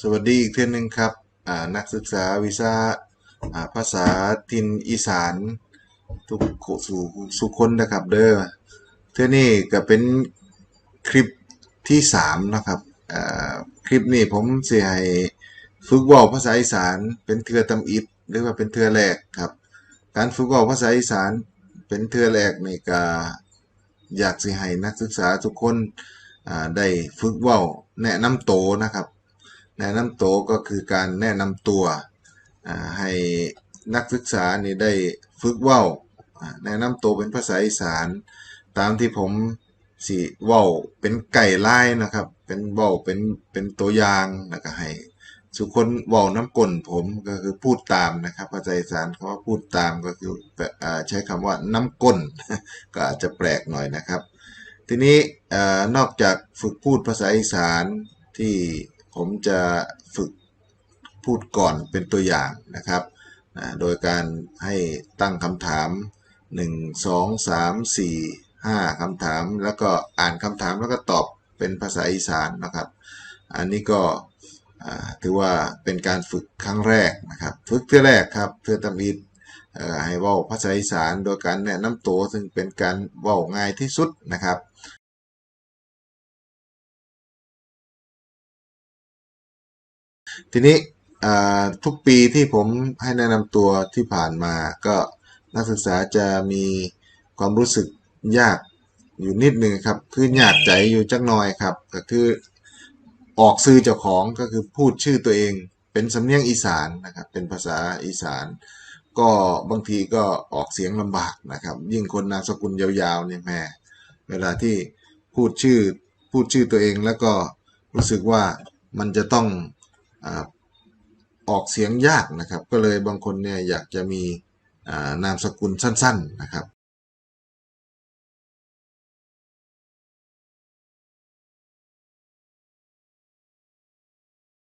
สวัสดีอีกเทื่อนึงครับนักศึกษาวิชาภาษาถิ่นอีสาน ทุกสู่สุคนนะครับเด้อเทื่อนี้ก็เป็นคลิปที่3นะครับคลิปนี้ผมสิให้ฝึกว้าภาษาอีสานเป็นเทือตำอิดหรือว่าเป็นเทือแรกครับ การฝึกว้าภาษาอีสานเป็นเทือแรกในก็อยากสิให้นักศึกษาทุกคนได้ฝึกว้าแนะนำโตนะครับ แนะนำตัวก็คือการแนะนำตัวให้นักศึกษานี่ได้ฝึกว่าแนะนำตัวเป็นภาษาอีสาน ตามที่ผมสิว้าเป็นไก่ลายนะครับ เป็นว้าเป็นเป็นตัวอย่างแล้วก็ให้ทุคนว้าน้ำก้นผมก็คือพูดตามนะครับภาษาอีสานเขาว่าพูดตามก็คืออใช้คำว่าน้ำก้นก็อาจจะแปลกหน่อยนะครับ ทีนี้นอกจากฝึกพูดภาษาอีสานที่ ผมจะฝึกพูดก่อนเป็นตัวอย่างนะครับอ่าโดยการให้ตั้งคำถาม 1 2 3 4 5คำถาม แล้วก็อ่านคำถามแล้วก็ตอบเป็นภาษาอีสานนะครับ อันนี้ก็ถือว่าเป็นการฝึกครั้งแรกนะครับฝึกเพื่อแรกครับเพื่อทำอิดให้ว้าภาษาอีสานโดยการแนะนำตัวซึ่งเป็นการว้าง่ายที่สุดนะครับ ทีนี้ทุกปีที่ผมให้แนะนำตัวที่ผ่านมาก็นักศึกษาจะมีความรู้สึกยากอยู่นิดหนึ่งครับ คือยากใจอยู่จักหน่อยครับ ก็คือออกซื้อเจ้าของก็คือพูดชื่อตัวเอง เป็นสำเนียงอีสานนะครับ เป็นภาษาอีสาน ก็บางทีก็ออกเสียงลำบากนะครับ ยิ่งคนนามสกุลยาวๆเนี่ยแม่เวลาที่พูดชื่อพูดชื่อตัวเองแล้วก็รู้สึกว่ามันจะต้อง ออกเสียงยากนะครับ ก็เลยบางคนเนี่ยอยากจะมีนามสกุลสั้นๆนะครับ